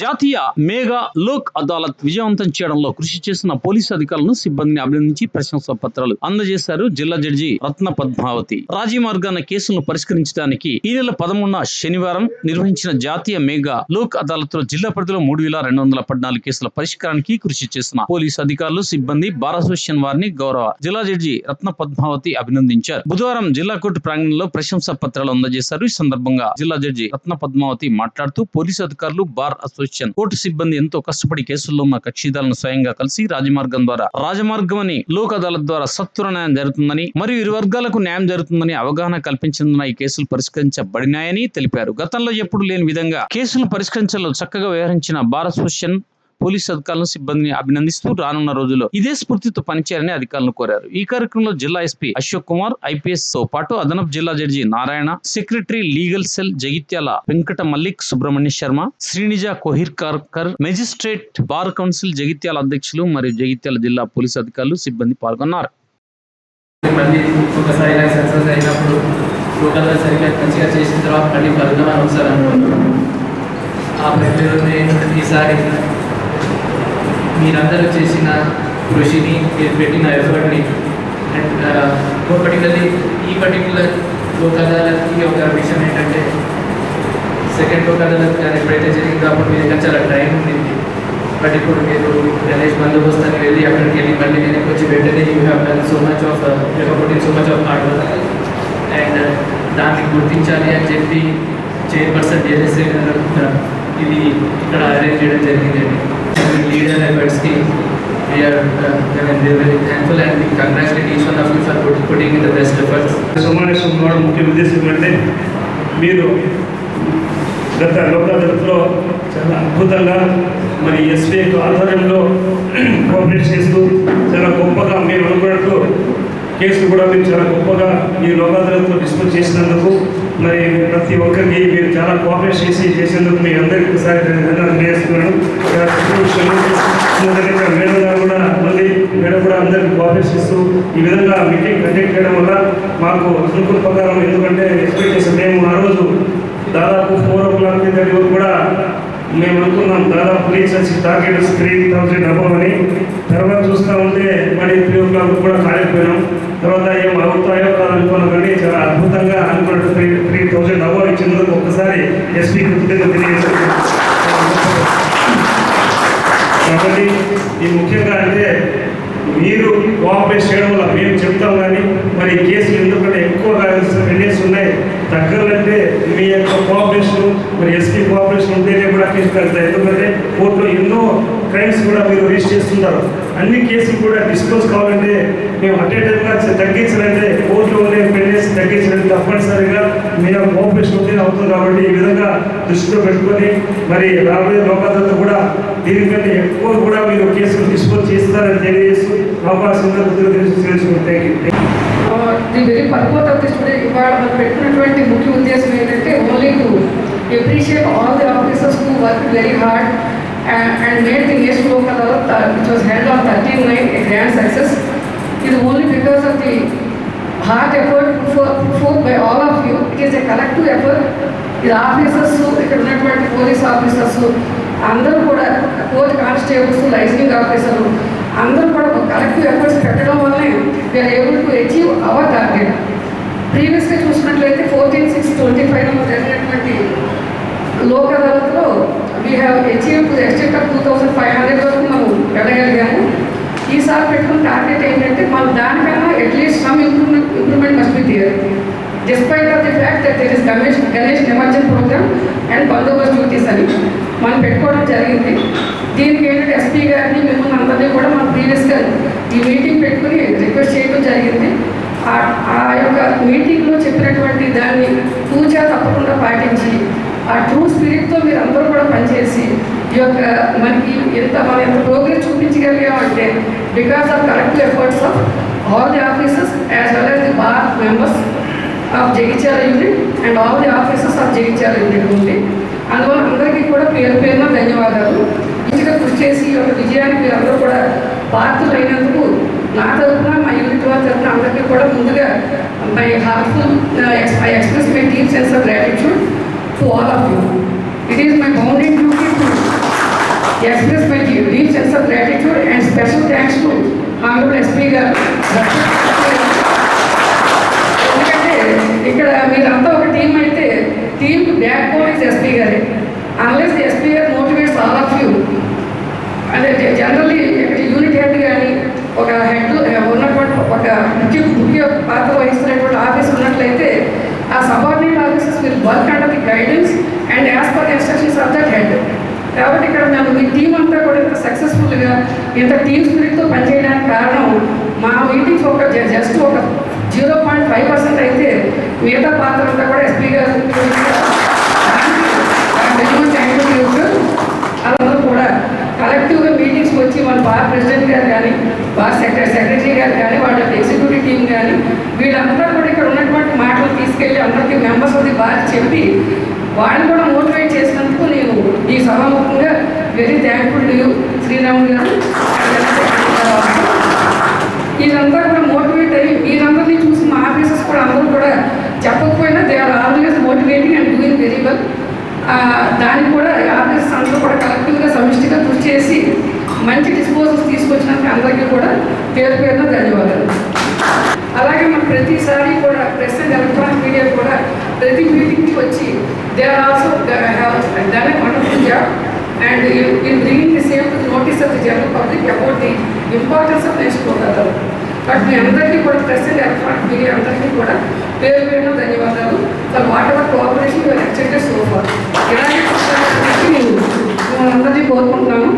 జాతీయ మేఘా లోక్ అదాలత్ విజయవంతం చేయడంలో కృషి చేసిన పోలీసు అధికారులను సిబ్బందిని అభినందించి ప్రశంసా పత్రాలు అందజేశారు జిల్లా జడ్జి రత్న పద్మావతి. రాజీ మార్గాన కేసులను పరిష్కరించడానికి ఈ నెల పదమూడున శనివారం నిర్వహించిన జాతీయ మేఘా లోక్ అదాలత్లో జిల్లా పరిధిలో మూడు వేల రెండు వందల పద్నాలుగు కేసుల పరిష్కారానికి కృషి చేసిన పోలీసు అధికారులు సిబ్బంది బార్ అసోసియేషన్ వారిని గౌరవ జిల్లా జడ్జి రత్న పద్మావతి అభినందించారు. బుధవారం జిల్లా కోర్టు ప్రాంగణంలో ప్రశంసా పత్రాలు అందజేశారు. ఈ సందర్భంగా జిల్లా జడ్జి రత్న పద్మావతి మాట్లాడుతూ పోలీసు అధికారులు బార్ అసోసియేషన్ కోర్టు సిబ్బంది ఎంతో కష్టపడి కేసుల్లో ఉన్న కక్షిదారులను స్వయంగా కలిసి రాజమార్గం ద్వారా రాజమార్గం అని లోక్ అదాలత్ ద్వారా సత్వర న్యాయం జరుగుతుందని మరియు ఇరు వర్గాలకు న్యాయం జరుగుతుందని అవగాహన కల్పించేందున ఈ కేసులు పరిష్కరించబడినాయని తెలిపారు. గతంలో ఎప్పుడు లేని విధంగా కేసులను పరిష్కరించడంలో చక్కగా వ్యవహరించిన భారత్ అసోసియేషన్ పోలీసు అధికారులను సిబ్బందిని అభినందిస్తూ రానున్న రోజుల్లో ఇదే స్ఫూర్తితో పనిచేయాలని అధికారులను కోరారు. ఈ కార్యక్రమంలో జిల్లా ఎస్పీ అశోక్ కుమార్ ఐపీఎస్తో పాటు అదనపు జిల్లా judge Narayana secretary legal cell Jagtial Venkata Mallik Subrahmanya Sharma Sreenija Kohirkar magistrate bar council Jagtial అధ్యక్షులు మరియు జగిత్యాల జిల్లా పోలీసు అధికారులు సిబ్బంది పాల్గొన్నారు. మళ్ళీ ఒకసారి సక్సెస్ అయినప్పుడు టోటల్గా సరిగ్గా మంచిగా చేసిన తర్వాత మళ్ళీ కలుద్దామని ఒకసారి అనుకున్నాను ఆ ప్రక్రియలోనే ఈసారి మీరందరూ చేసిన కృషిని మీరు పెట్టిన ఎఫర్ట్ని అండ్ పర్టికులర్లీ ఈ పర్టికులర్ లోక్ అదాలత్కి ఒక విషయం ఏంటంటే సెకండ్ లోక్ అదాలత్ కానీ ఎప్పుడైతే జరిగిందో అప్పుడు మీ దగ్గర చాలా టైం ఉండింది. బట్ ఇప్పుడు మీరు గణేష్ బందోబస్తానికి వెళ్ళి అక్కడికి వెళ్ళి మళ్ళీ వెనక్కి వచ్చి వెంటనే you have done so much of పుట్టిన so much of hard work and దాన్ని గుర్తించాలి అని చెప్పి చైర్పర్సన్ జేఎస్ఏ గారు uh, ఇది ఇక్కడ అరేంజ్ చేయడం జరిగిందండి. Leader ఎఫర్ట్స్కి we are very thankful and one of you for putting in efforts సమావేశం ముఖ్య ఉద్దేశం ఏంటంటే మీరు గత లోకాదళతలో చాలా అద్భుతంగా మరి ఎస్పీ ఆధ్వర్యంలో కోఆపరేట్ చేస్తూ చాలా గొప్పగా మీరు అనుకున్న కేసులు కూడా మీరు చాలా గొప్పగా ఈ లోకాదళతలో డిస్కస్ చేసినందుకు మరి ప్రతి ఒక్కరికి మీరు చాలా కోఆపరేట్ చేసి చేసేందుకు మీ అందరికీ ఒకసారి చేస్తున్నాను మేడం గారు కూడా మళ్ళీ మేడం కూడా అందరికీ కోఆపరేట్ చేస్తూ ఈ విధంగా మీటింగ్ కండక్ట్ చేయడం వల్ల మాకు అనుకున్న ప్రకారం ఎందుకంటే ఎక్స్పెక్టేషన్ మేము ఆ రోజు దాదాపు ఫోర్ ఓ క్లాక్ దగ్గర కూడా మేము అనుకున్నాం. దాదాపు రీచ్ వచ్చి టార్గెట్ త్రీ థౌసండ్ అబౌవ్ అని. తర్వాత చూస్తూ ఉంటే మరి త్రీ ఓ క్లాక్ కూడా కాలేకపోయినాం తర్వాత ఏం అవుతాయో కాదు అనుకున్నాం కానీ చాలా అద్భుతంగా అనుకున్నట్టు త్రీ త్రీ థౌసండ్ అబౌవ్ ఇచ్చినందుకు ఒక్కసారి ఎస్పీ కృతజ్ఞత తెలియజేస్తాం కాబట్టి ఈ ముఖ్యంగా అంటే మీరు కోఆపరేట్ చేయడం వల్ల మేము చెప్తాం కానీ మరి కేసులు ఎందుకంటే ఎక్కువగా రెండేసి ఉన్నాయి. తగ్గాలంటే మీ యొక్క కోఆపరేషన్ మరి ఎస్పీ కోఆపరేషన్ ఉంటేనే కూడా కేసు తగ్గుతాయి ఎందుకంటే కోర్టులో ఎన్నో క్రైమ్స్ కూడా మీరు రీచ్ చేస్తున్నారు అన్ని కేసులు కూడా డిస్క్లోజ్ కావాలంటే మేము అట్ ఏ టైంగా తగ్గించాలంటే కోర్టులోనే పెళ్ళేసి తగ్గించాలంటే తప్పనిసరిగా మేము యొక్క కోఆపరేషన్ ఉంటేనే అవుతుంది కాబట్టి ఈ విధంగా దృష్టిలో పెట్టుకొని మరి రాబోయే లోకాలతో కూడా దీనికంటే ఎక్కువ కూడా మీరు కేసులు డిస్పోజ్ చేస్తారని తెలియజేస్తూ అవకాశం తెలుసుకుంటే thank you the very purpose of this today ఇవాళ మనం పెట్టినటువంటి ముఖ్య ఉద్దేశం ఏంటంటే only to appreciate all the officers who work very hard and made the nation which was held on on thirteen nine grand success, success ఇది only because of the hard effort for by all of you it is a collective effort ఇది officers ఇక్కడ ఉన్నటువంటి police officers అందరూ కూడా court constables licensing ఆఫీసర్లు అందరూ కూడా ఒక కలెక్టివ్ ఎఫర్ట్స్ పెట్టడం వల్లనే we are able to achieve our target ప్రీవియస్గా చూసినట్లయితే ఫోర్టీన్ సిక్స్ ట్వంటీ ఫైవ్లో జరిగినటువంటి Lok అదాలత్లో we have achieve to extent of two thousand five hundred వరకు మనం వెళ్ళగలిగాము. ఈసారి పెట్టుకున్న టార్గెట్ ఏంటంటే మనం దానికన్నా at least some improvement improvement must be there despite of the fact that there is Ganesh Ganesh నిమజ్జన ప్రోగ్రామ్ అండ్ బందోబస్తు డ్యూటీస్ అని మనం పెట్టుకోవడం జరిగింది. దీనికి ఏంటంటే ఎస్పీ గారిని మిమ్మల్ని అందరినీ కూడా మనం ప్రీవియస్గా ఈ మీటింగ్ పెట్టుకుని రిక్వెస్ట్ చేయడం జరిగింది. ఆ- ఆ యొక్క మీటింగ్లో చెప్పినటువంటి దాన్ని పూజ తప్పకుండా పాటి ఆ ట్రూ స్పిరిట్తో మీరు అందరూ కూడా పనిచేసి ఈ యొక్క మనకి ఎంత మనం ఎంత progress చూపించగలిగామంటే because of collective efforts of all the officers as well as the bar members of Jagtial unit and all the officers of Jagtial unit ఉంది అందువల్ల అందరికీ కూడా పేరు పేరున ధన్యవాదాలు. మంచిగా కృషి చేసి ఈ యొక్క విజయానికి మీరందరూ అందరూ కూడా పాత్రలు నా తరఫున మా యూనిట్ వారి తరఫున అందరికీ కూడా ముందుగా my heartful I express my deep sense of gratitude to all of you. It is my bounded duty to express my deep sense of gratitude and special thanks to Honorable SP గారు. ఎందుకంటే ఇక్కడ మీరంతా ఒక team అయితే team backbone is SP గారే. Unless SP గారు motivates all of you అంటే generally unit head కానీ ఒక హెడ్ ఉన్నటువంటి ఒక ముఖ్య ముఖ్య పాత్ర వహిస్తున్న ఆఫీస్ ఉన్నట్లయితే ఆ subordinate offices will work under the guidance and as per instructions of that head కాబట్టి ఇక్కడ మేము మీ టీం అంతా కూడా ఇంత సక్సెస్ఫుల్గా ఇంత టీమ్ స్పిరిట్తో పనిచేయడానికి కారణం మా మీటింగ్స్ ఒక జస్ట్ ఒక జీరో పాయింట్ ఫైవ్ పర్సెంట్ అయితే మిగతా పాత్ర అంతా కూడా ఎస్పీ గారు అందరూ కూడా కలెక్టివ్గా మీటింగ్స్కి వచ్చి మన బాగా ప్రెసిడెంట్ గారు కానీ బాగా సెక్రటరీ సెక్రటరీ గారు కానీ వాళ్ళ ఎగ్జిక్యూటివ్ టీం కానీ వీళ్ళంతా కూడా ఇక్కడ ఉన్నటువంటి మాటలు తీసుకెళ్ళి అందరికీ మెంబర్స్ అది బాగా చెప్పి వాళ్ళని కూడా మోటివేట్ చేసినందుకు నేను ఈ సభాముఖంగా very thankful to you Sriramulu గారు. వీళ్ళంతా కూడా మోటివేట్ అయ్యి వీళ్ళందరినీ చూసి మా ఆఫీసర్స్ కూడా అందరూ కూడా చెప్పకపోయినా they are always motivating and doing very well దానికి కూడా ఆఫీసర్స్ అందరూ కూడా కలెక్టివ్గా సమిష్టిగా కృషి చేసి మంచి డిస్పోజల్స్ తీసుకొచ్చినందుకు అందరికీ కూడా పేరు పేరున ధన్యవాదాలు అలాగే మనం ప్రతిసారి కూడా ప్రెస్ అండ్ ఎలక్ట్రానిక్ మీడియా కూడా ప్రతి మీటింగ్కి వచ్చి they are also have done a wonderful job and in bringing the same to notice of the general public about the అవకాశం నేర్చుకోగలరు బట్ మీ అందరికీ కూడా ప్రెసెంట్ అండ్ ఎలక్ట్రానిక్ మీడియా అందరికీ కూడా పేరు పేరు ధన్యవాదాలు. For whatever cooperation your extended so far ఇలాగే అందరినీ కోరుకుంటున్నాను.